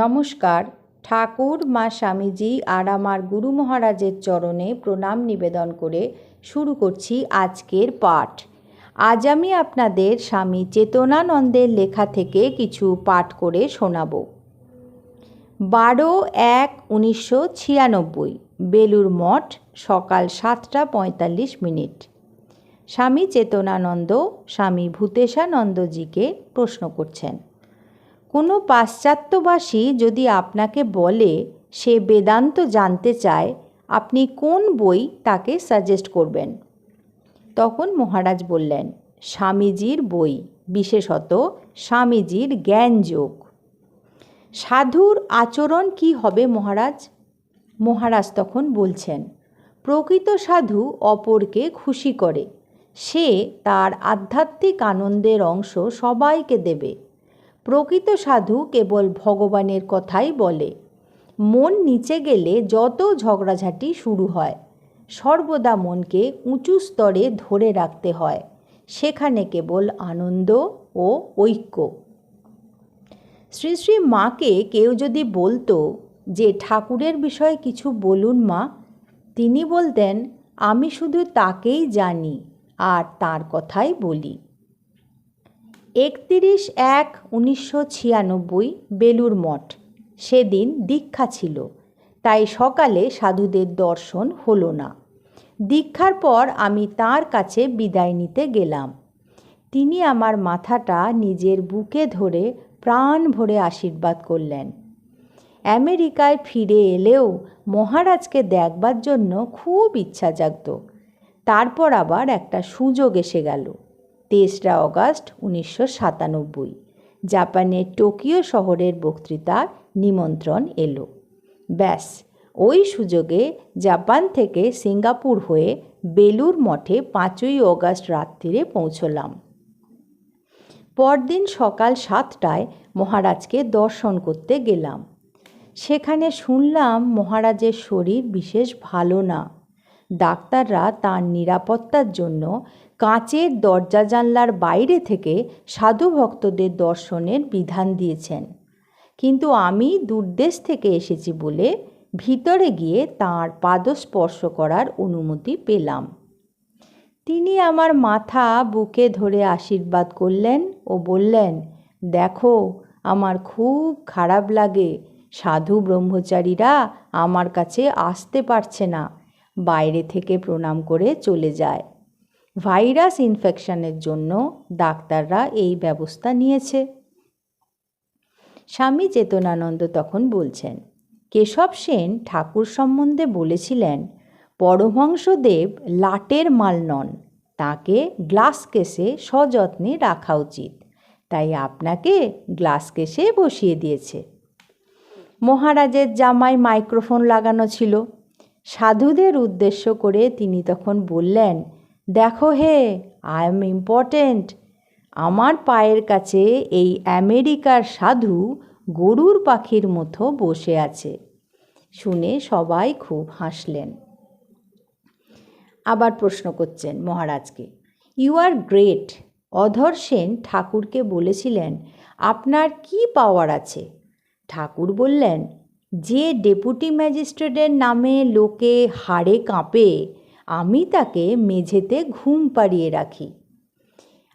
নমস্কার। ঠাকুর, মা স্বামীজি আর আমার গুরু মহারাজের চরণে প্রণাম নিবেদন করে শুরু করছি আজকের পাঠ। আজ আমি আপনাদের স্বামী চেতনানন্দের লেখা থেকে কিছু পাঠ করে শোনাব। বারো এক উনিশশো ছিয়ানব্বই বেলুর মঠ, সকাল সাতটা পঁয়তাল্লিশ মিনিট। স্বামী চেতনানন্দ, স্বামী ভূতেশানন্দজিকে প্রশ্ন করছেন কোনো পাশ্চাত্যবাসী যদি আপনাকে বলে সে বেদান্ত জানতে চায়, আপনি কোন বই তাকে সাজেস্ট করবেন? তখন মহারাজ বললেন, স্বামীজির বই, বিশেষত স্বামীজির জ্ঞানযোগ। সাধুর আচরণ কি হবে মহারাজ? মহারাজ তখন বলছেন, প্রকৃত সাধু অপরকে খুশি করে, সে তার আধ্যাত্মিক আনন্দের অংশ সবাইকে দেবে। প্রকৃত সাধু কেবল ভগবানের কথাই বলে। মন নিচে গেলে যত ঝগড়াঝাটি শুরু হয়, সর্বদা মনকে উঁচু স্তরে ধরে রাখতে হয়, সেখানে কেবল আনন্দ ও ঐক্য। শ্রী শ্রী মাকে কেউ যদি বলতো যে, ঠাকুরের বিষয়ে কিছু বলুন মা তিনি বলতেন, আমি শুধু তাকেই জানি আর তার কথাই বলি। একতিরিশ এক উনিশশো ছিয়ানব্বই বেলুর মঠ। সেদিন দীক্ষা ছিল, তাই সকালে সাধুদের দর্শন হলো না। দীক্ষার পর আমি তার কাছে বিদায় নিতে গেলাম। তিনি আমার মাথাটা নিজের বুকে ধরে প্রাণ ভরে আশীর্বাদ করলেন। আমেরিকায় ফিরে এলেও মহারাজকে দেখবার জন্য খুব ইচ্ছা জাগত। তারপর আবার একটা সুযোগ এসে গেল। তেসরা অগাস্ট উনিশশো সাতানব্বই। জাপানের টোকিও শহরের বক্তৃতার নিমন্ত্রণ এলো। ব্যাস, ওই সুযোগে জাপান থেকে সিঙ্গাপুর হয়ে বেলুর মঠে পাঁচই অগাস্ট রাত্রিরে পৌঁছলাম। পরদিন সকাল সাতটায় মহারাজকে দর্শন করতে গেলাম। সেখানে শুনলাম মহারাজের শরীর বিশেষ ভালো না। ডাক্তাররা তার নিরাপত্তার জন্য কাঁচের দরজা জানলার বাইরে থেকে সাধু ভক্তদের দর্শনের বিধান দিয়েছেন। কিন্তু আমি দূরদেশ থেকে এসেছি বলে ভিতরে গিয়ে তাঁর পাদস্পর্শ করার অনুমতি পেলাম। তিনি আমার মাথা বুকে ধরে আশীর্বাদ করলেন ও বললেন, দেখো, আমার খুব খারাপ লাগে। সাধু ব্রহ্মচারীরা আমার কাছে আসতে পারছে না। বাইরে থেকে প্রণাম করে চলে যায়। ভাইরাস ইনফেকশনের জন্য ডাক্তাররা এই ব্যবস্থা নিয়েছে। স্বামী চেতনানন্দ তখন বলছেন, কেশব সেন ঠাকুর সম্বন্ধে বলেছিলেন, পরমহংসদেব লাটের মাল নন, তাকে গ্লাস কেসে সযত্নে রাখা উচিত, তাই আপনাকে গ্লাস কেসে বসিয়ে দিয়েছে। মহারাজের জামায় মাইক্রোফোন লাগানো ছিল। সাধুদের উদ্দেশ্য করে তিনি তখন বললেন দেখো হে আই এম ইম্পর্টেন্ট আমার পায়ের কাছে এই আমেরিকার সাধু গরুর পাখির মতো বসে আছে। শুনে সবাই খুব হাসলেন। আবার প্রশ্ন করছেন মহারাজকে you are great Adhar Sen ঠাকুরকে বলেছিলেন, আপনার কি পাওয়ার আছে? ঠাকুর বললেন, যে ডেপুটি ম্যাজিস্ট্রেটের নামে লোকে হাড়ে কাঁপে আমি তাকে মেঝেতে ঘুম পাড়িয়ে রাখি।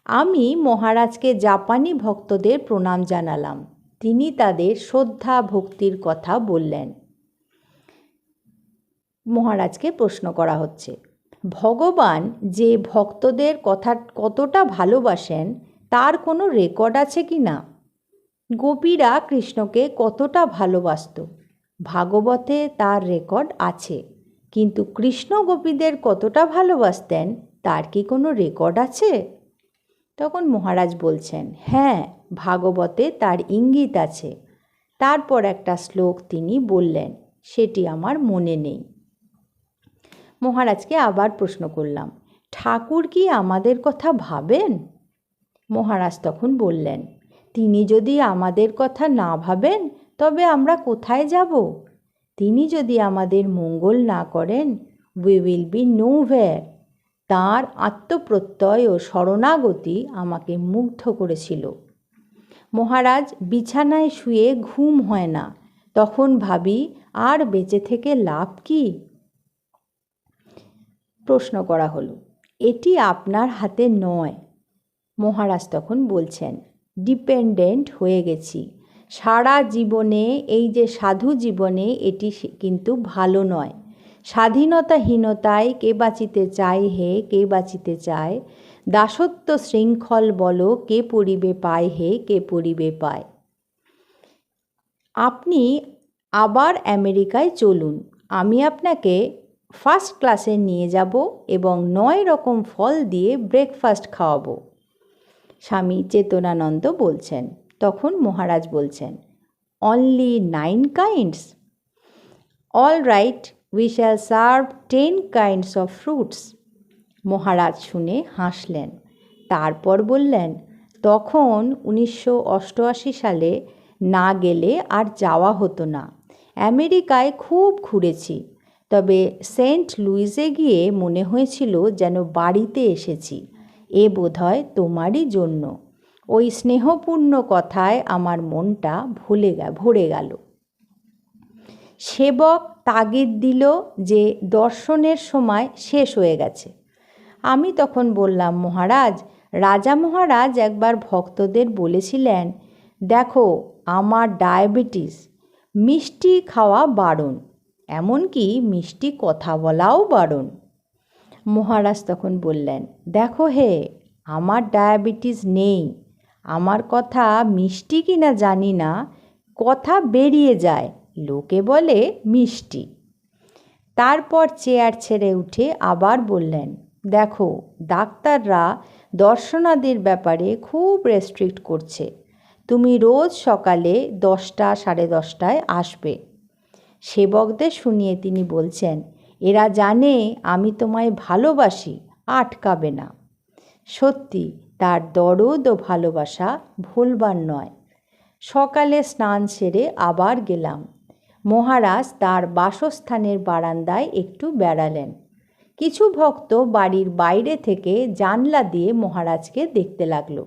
আমি মহারাজকে জাপানি ভক্তদের প্রণাম জানালাম। তিনি তাদের শ্রদ্ধা ভক্তির কথা বললেন। মহারাজকে প্রশ্ন করা হচ্ছে, ভগবান যে ভক্তদের কথা কতটা ভালোবাসেন, তার কোনো রেকর্ড আছে কি না? গোপীরা কৃষ্ণকে কতটা ভালোবাসত? ভাগবতে তার রেকর্ড আছে। কিন্তু কৃষ্ণ গোপীদের কতটা ভালোবাসতেন, তার কি কোনো রেকর্ড আছে? তখন মহারাজ বলছেন হ্যাঁ ভাগবতে তার ইঙ্গিত আছে। তারপর একটা শ্লোক তিনি বললেন, সেটি আমার মনে নেই। মহারাজকে আবার প্রশ্ন করলাম, ঠাকুর কি আমাদের কথা ভাবেন? মহারাজ তখন বললেন, তিনি যদি আমাদের কথা না ভাবেন, তবে আমরা কোথায় যাব? তিনি যদি আমাদের মঙ্গল না করেন we will be nowhere তাঁর আত্মপ্রত্যয় ও শরণাগতি আমাকে মুগ্ধ করেছিল। মহারাজ বিছানায় শুয়ে ঘুম হয় না, তখন ভাবি, আর বেঁচে থেকে লাভ কি? প্রশ্ন করা হলো, এটি আপনার হাতে নয়। মহারাজ তখন বলছেন ডিপেন্ডেন্ট হয়ে গেছি। সারা জীবনে, এই যে সাধু জীবনে, এটি কিন্তু ভালো নয়। স্বাধীনতাহীনতায় কে বাঁচিতে চায় হে, কে বাঁচিতে চায়? দাসত্ব শৃঙ্খল বলো, কে পড়িবে পায় হে, কে পড়িবে পায়? আপনি আবার আমেরিকায় চলুন। আমি আপনাকে ফার্স্ট ক্লাসে নিয়ে যাব এবং নয় রকম ফল দিয়ে ব্রেকফাস্ট খাওয়াবো। স্বামী চেতনানন্দ বলছেন। তখন মহারাজ বলছেন only nine kinds all right we shall serve ten kinds of fruits মহারাজ শুনে হাসলেন। তারপর বললেন, তখন উনিশশো অষ্টআশি সালে না গেলে আর যাওয়া হতো না। আমেরিকায় খুব ঘুরেছি। তবে সেন্ট লুইসে গিয়ে মনে হয়েছিল যেন বাড়িতে এসেছি। এ বোধহয় তোমারই জন্য। ওই স্নেহপূর্ণ কথায় আমার মনটা ভুলে ভরে গেল। সেবক তাগিদ দিল যে দর্শনের সময় শেষ হয়ে গেছে। আমি তখন বললাম, মহারাজ, রাজা মহারাজ একবার ভক্তদের বলেছিলেন, দেখো, আমার ডায়াবেটিস, মিষ্টি খাওয়া বারণ, এমনকি মিষ্টি কথা বলাও বারণ। মহারাজ তখন বললেন, দেখো হে, আমার ডায়াবেটিস নেই। আমার কথা মিষ্টি কি না জানি না, কথা বেরিয়ে যায়, লোকে বলে মিষ্টি। তারপর চেয়ার ছেড়ে উঠে আবার বললেন, দেখো, ডাক্তাররা দর্শনাদির ব্যাপারে খুব রেস্ট্রিক্ট করছে। তুমি রোজ সকালে দশটা সাড়ে দশটায় আসবে। সেবকদের শুনিয়ে তিনি বলছেন, এরা জানে আমি তোমায় ভালোবাসি, আটকাবে না। সত্যি তার দরদ ও ভালোবাসা ভুলবার নয়। সকালে স্নান সেরে আবার গেলাম। মহারাজ তার বাসস্থানের বারান্দায় একটু বেড়ালেন। কিছু ভক্ত বাড়ির বাইরে থেকে জানলা দিয়ে মহারাজকে দেখতে লাগল।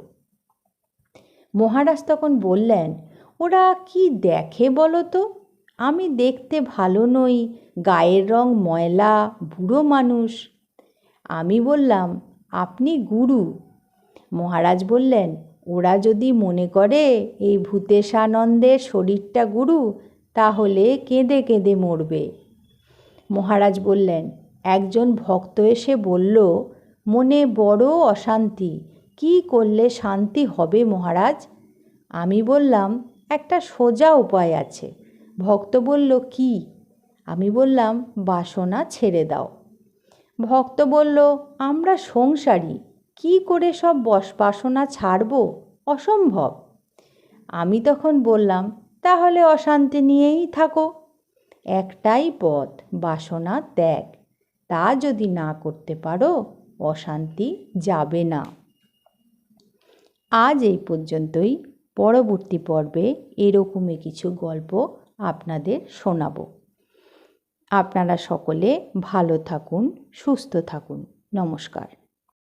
মহারাজ তখন বললেন, ওরা কি দেখে বলো তো? আমি দেখতে ভালো নই, গায়ের রং ময়লা, বুড়ো মানুষ। আমি বললাম, আপনি গুরু মহারাজ বললেন, ওরা যদি মনে করে এই ভূতেশানন্দের শরীরটা গুরু, তাহলে কেঁদে কেঁদে মরবে। মহারাজ বললেন, একজন ভক্ত এসে বলল, মনে বড় অশান্তি, কি করলে শান্তি হবে মহারাজ আমি বললাম, একটা সোজা উপায় আছে ভক্ত বলল, কি আমি বললাম, বাসনা ছেড়ে দাও ভক্ত বলল, আমরা সংসারী কি করে সব বস বাসনা ছাড়ব? অসম্ভব। আমি তখন বললাম, তাহলে অশান্তি নিয়েই থাকো। একটাই পথ, বাসনা ত্যাগ। তা যদি না করতে পারো, অশান্তি যাবে না। আজ এই পর্যন্তই। পরবর্তী পর্বে এরকমই কিছু গল্প আপনাদের শোনাব। আপনারা সকলে ভালো থাকুন, সুস্থ থাকুন। নমস্কার।